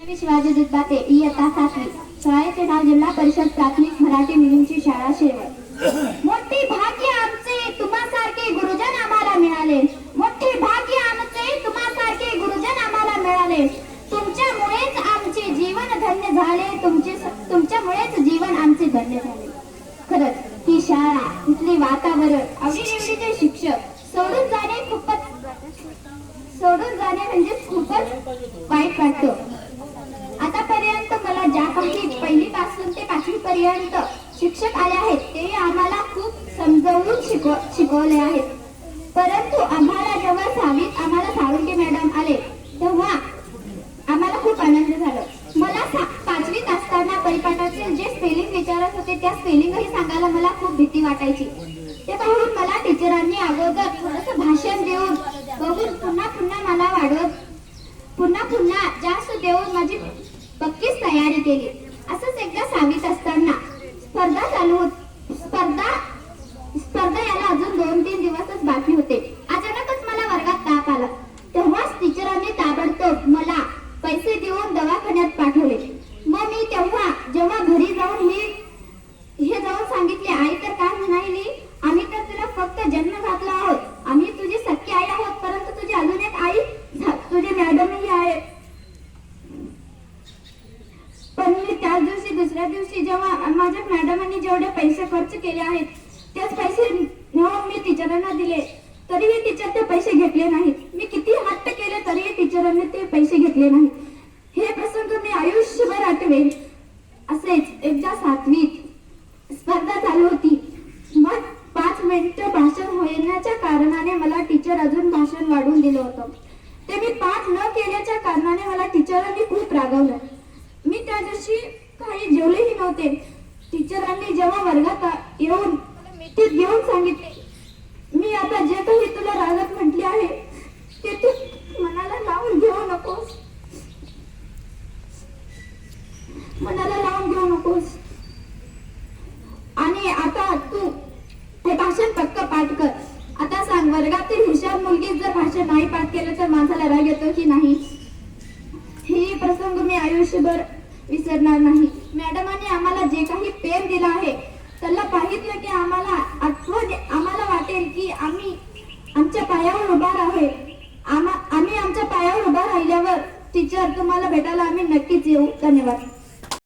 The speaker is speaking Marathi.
शिवाजी दुधबाते इयत्ता सातवी. शाळेचे नाव जिल्हा परिषद प्राथमिक मराठी मुलींची शाळा शेवळ मोठी भाग्य आमचे तुम्हासारखे गुरुजन आम्हाला मिळाले. मोठे भाग्य आमचे तुम्हासारखे गुरुजन आम्हाला मिळाले. तुमच्यामुळेच आमचे जीवन धन्य झाले. तुमचे तुमच्यामुळेच जीवन आमचे धन्य झाले. खरंच ही शाळा इथले वातावरण आवडीनिवडीचे शिक्षक सोडून जाणे खूपच सोडून जाणे म्हणजे खूपच वाईट वाटतं. पर्यंत शिक्षक आले आहेत ते आम्हाला खूप समजावून शिकव शिकवले आहेत. परंतु आम्हाला जेव्हा सहावीत आम्हाला सावंगे मॅडम आले तेव्हा आम्हाला खूप आनंद झाला. मला पाचवीत असताना परिपाठाचे जे स्पेलिंग विचारत होते त्या स्पेलिंगही सांगायला मला खूप भीती वाटायची. ते पाहून मला टीचरांनी अगोदर थोडस भाषण देऊन बघून पुन्हा पुन्हा मला वाढवत पुन्हा पुन्हा जास्त देऊन माझी पक्कीच तयारी केली असंच एकदा सहावीत असताना स्पर्धा चालू होत स्पर्धा स्पर्धा याला अजून दोन तीन दिवसच बाकी होते अचानकच मला वर्गात ताप आला तेव्हाच टीचरांनी ताबडतोब मला पैसे देऊन दवाखान्यात पाठवले मग मी तेव्हा जेव्हा घरी हे जाऊन सांगितले आई तर काय म्हणाली? आम्ही तर तुला फक्त जन्म घातला आहोत. आम्ही तुझी सख्खी आई आहोत परंतु तुझी अजून एक आई तुझे तुझी मॅडमही आहे. पण मी त्याच दिवशी दुसऱ्या दिवशी जेव्हा माझ्या मॅडमांनी जेवढे पैसे खर्च केले आहेत तेच पैसे नेऊन मी टीचरांना दिले. तरीही टीचर ते पैसे घेतले नाहीत. मी किती हट्ट केले तरीही टीचरांनी ते पैसे घेतले नाहीत. हे प्रसंग मी आयुष्यभर आठवेन. असेच एकदा सातवीत स्पर्धा चालू होती. मग पाच मिनिटं भाषण होण्याच्या कारणाने मला टीचर अजून भाषण वाढून दिलं होतं. ते मी पाठ न केल्याच्या कारणाने मला टीचरांनी खूप रागवलं. मी त्या दिवशी काही जेवलेही नव्हते. टीचरांनी जेव्हा वर्गात येऊन मिठीत घेऊन सांगितले मी आता जे काही तुला रागत म्हटले आहे ते तू मनाला लावून घेऊ नकोस. मला लावून घेऊ नकोस आणि आता तू हे भाषण पक्क पाठ कर आता सांग वर्गातील हुशार मुलगी जर भाषण नाही पाठ केलं तर माणसाला राग येतो की नाही? हे प्रसंग मी आयुष्यभर विसरणार नाही. मॅडमांनी आम्हाला जे काही पेन दिलं आहे त्याला पाहितलं की आम्हाला आठवण आम्हाला वाटेल की आम्ही आमच्या पायावर उभा आहे आम्हा आम्ही आमच्या पायावर उभा राहिल्यावर टीचर तुम्हाला भेटायला आम्ही नक्कीच येऊ. धन्यवाद.